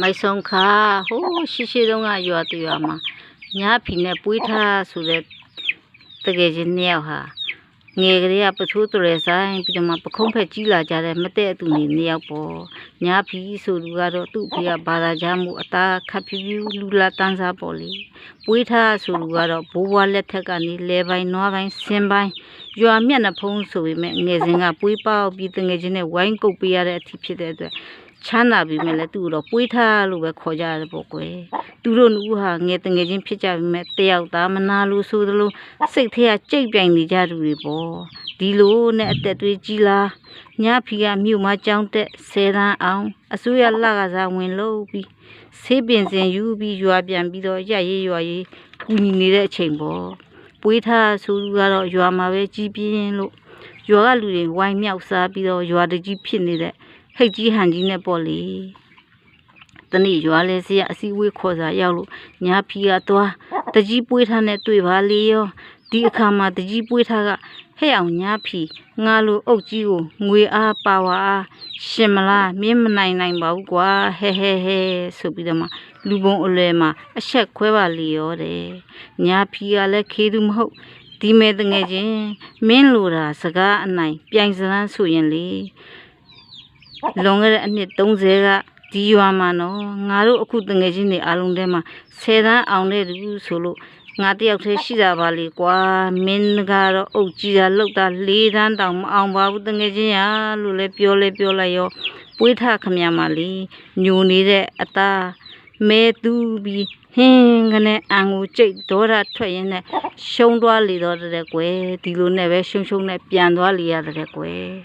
မိုက်ဆုံးခါဟိုးရှိရှိတုန်းကရွာတရွာမှာညာဖီနဲ့ပွေးထားဆိုတဲ့တကယ်ချင်းနှစ်ယောက်ဟာငယ်ကလေးကပထိုးတော်ရဆိုင်ပြီးတော့မှပခုံးဖက်ကြီးလာကြတဲ့မတဲ့အတူနေနှစ်ယောက်ပေါ့ညာဖီဆိုလူကတော့သူ့ဖေကဘာသာကြားမှုအသားခပ်ဖြူဖြူလူလာတန်းစားပေါ့လေပွေးထားဆိုလူကတော့ဘိုးဘွားလက်ထက်ကနေလဲပိုင်းနွားပိုင်းဆင်းပိုင်းရွာမျက်နှာဖုံးဆိုပေမဲ့ငယ်စဉ်ကပွေးပေါက်ပြီးတငယ်ချင်းနဲ့ဝိုင်းကုတ်ပေးရတဲ့အထိဖြစ်တဲ့အတွက် ချမ်းသာပြီမဲ့လည်းသူ့ကိုတော့ပွေးထားလို့ပဲခေါ်ကြရတယ်ပေါ့ကွယ်သူတို့နှစ်ဦးဟာငယ်တငယ်ချင်းဖြစ်ကြပြီမဲ့တယောက်သားမနာလို့ဆိုသလိုစိတ်ထဲကကြိတ်ပြိုင်နေကြသူတွေပေါ့ဒီလိုနဲ့အသက်သွေးကြီးလားညဖီကမြို့မှာကြောင်းတက်ဆယ်တန်းအောင်အစိုးရလကစားဝင်လို့ပြီးဆေးပင်စင်ယူပြီးရွာပြန်ပြီးတော့ရရေးရွာရေးကူညီနေတဲ့အချိန်ပေါ့ ပွေးထားဆိုသူကတော့ရွာမှာပဲကြီးပြင်းလို့ရွာကလူတွေဝိုင်းမြောက်စားပြီးတော့ရွာတကြီးဖြစ်နေတဲ့ဟိတ်ကြီးဟန်ကြီးနဲ့ပေါ့လေတနေ့ရွာလဲစီကအစည်းအဝေးခေါ်စာရောက်လို့ညာဖီကသွားတကြီးပွေးထားနဲ့တွေ့ပါလေရော ဒီအခါမှာတကြီးပွေးထားကဟဲ့အောင်ညာဖီငါလိုအုတ်ကြီးကိုငွေအားပါဝါအားရှင်မလားမြင်းမနိုင်နိုင်ပါဘူးကွာဟဲဟဲဟဲဆိုပြီးတော့မှလူပုံအလဲမှာအဆက်ခွဲပါလေရောတဲ့ညာဖီကလည်းခေသူမဟုတ်ဒီမဲ့တငယ်ချင်းမင်းလိုတာစကားအနိုင်ပြိုင်စလန်းဆိုရင်လေလွန်ခဲ့တဲ့အနှစ်30က ဒီရွာမှာနော်ငါတို့အခုတငယ်ချင်းတွေအားလုံးထဲမှာဆယ်တန်းအောင်တဲ့သူဆိုလို့ငါတယောက်တည်းရှိတာပါလေကွာမင်းကတော့အုတ်ကြီးတာလောက်တာလေးတန်းတောင်မအောင်ပါဘူးတငယ်ချင်းရလို့လည်းပြောလဲပြောလိုက်ရောပွေးထခမရမှာလေညိုနေတဲ့အသားမဲသူပြီးဟင်းကနေအန်ကိုကြိတ်ဒေါရထွက်ရင်းနဲ့ရှုံးသွားလေတော့တဲ့ကွယ်ဒီလိုနဲ့ပဲရှုံရှုံနဲ့ပြန်သွားလေရတဲ့ကွယ်